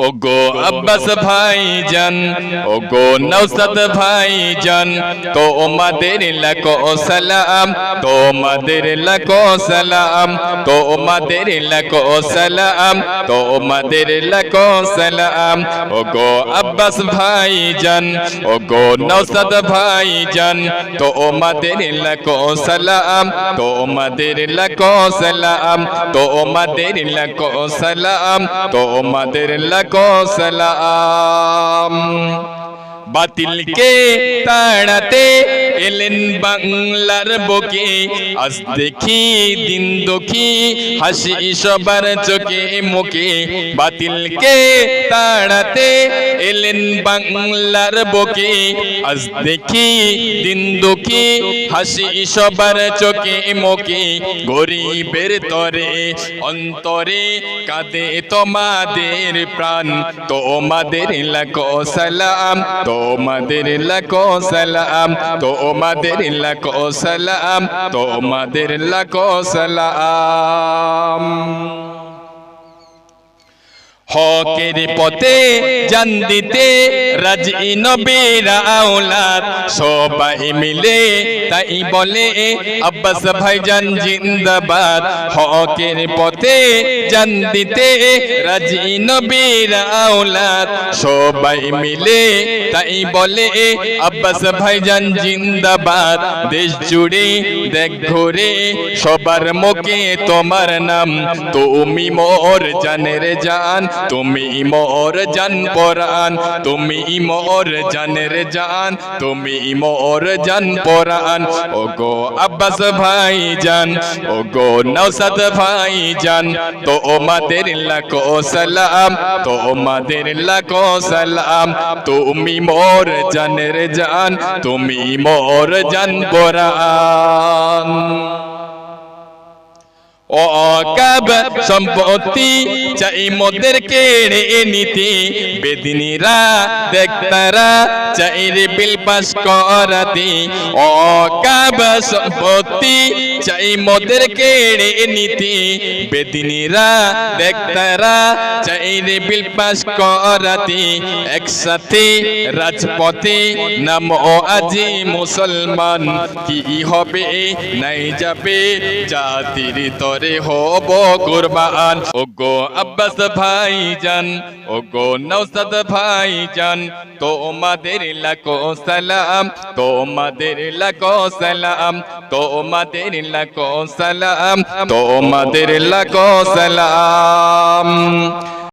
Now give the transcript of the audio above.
ওগো আব্বাস ভাইজান ওগো নৌসাদ ভাইজান তোমাদের লাখো সালাম তোমাদের লাখো সালাম তোমাদের লাখো সালাম তোমাদের লাখো সালাম। ওগো আব্বাস ভাইজান ওগো নৌসাদ ভাইজান তোমাদের লাখো সালাম তোমাদের লাখো সালাম তোমাদের লাখো সালাম তোমাদের লাখো সালাম বাতিলকে তাড়াতে এলেন বাংলার বুকে। আজ দেখি দিন দুঃখী, হাসি সবার চোখে মুখে। বাতিলকে তাড়াতে এলেন বাংলার বুকে। আজ দেখি দিন দুঃখী, হাসি সবার চোখে মুখে। গরিবের তরে, অন্তরে কাঁদে তোমাদের প্রাণ। তোমাদের লাখো সালাম, তোমাদের লাখো সালাম তোমাদের লাখো সালাম তোমাদের লাখো সালাম। হকের পথে জান দিতে রাজি নবীরা আওলাদ, সবাই মিলে তাই বলে, আব্বাস ভাইজান জিন্দাবাদ। হকের পথে জান দিতে রাজি নবীরা আওলাদ, সবাই মিলে তাই বলে, আব্বাস ভাইজান জিন্দাবাদ। দেশ জুড়ে দেখ ঘুরে, সবার মুখে তোমার নাম। তুমি মোর জানের জান তুমি মোর জান পরান তুমি মোর জানের জান। তুমি মোর জান পরান ও গো আব্বাস ভাই জান ও গো নৌসাদ ভাই জান তো ওমাদের লাখো সালাম, তো ওমাদের লাখো সালাম। তুমি মোর জানের জান, তুমি মোর জান পরান ও কাব সম্পত্তি চাই মোদের কেড়ে নিতে। বেদিনীরা দেখতারা চাই রে বিল পাস করাতে। ও কাব সম্পত্তি চাই মোদের কেড়ে নিতে। বেদিনীরা দেখতারা চাই রে বিল পাস করাতে। একসাথে রাজপথে নাম ও আজি মুসলমান, কি হবে, নাই যাবে জাতির তরে। হব কুরবান ওগো আব্বাস ভাই জান ওগো নৌসাদ ভাই জান তোমাদের লাখো সালাম, তোমাদের লাখো সালাম, তোমাদের লাখো সালাম, তোমাদের লাখো সালাম।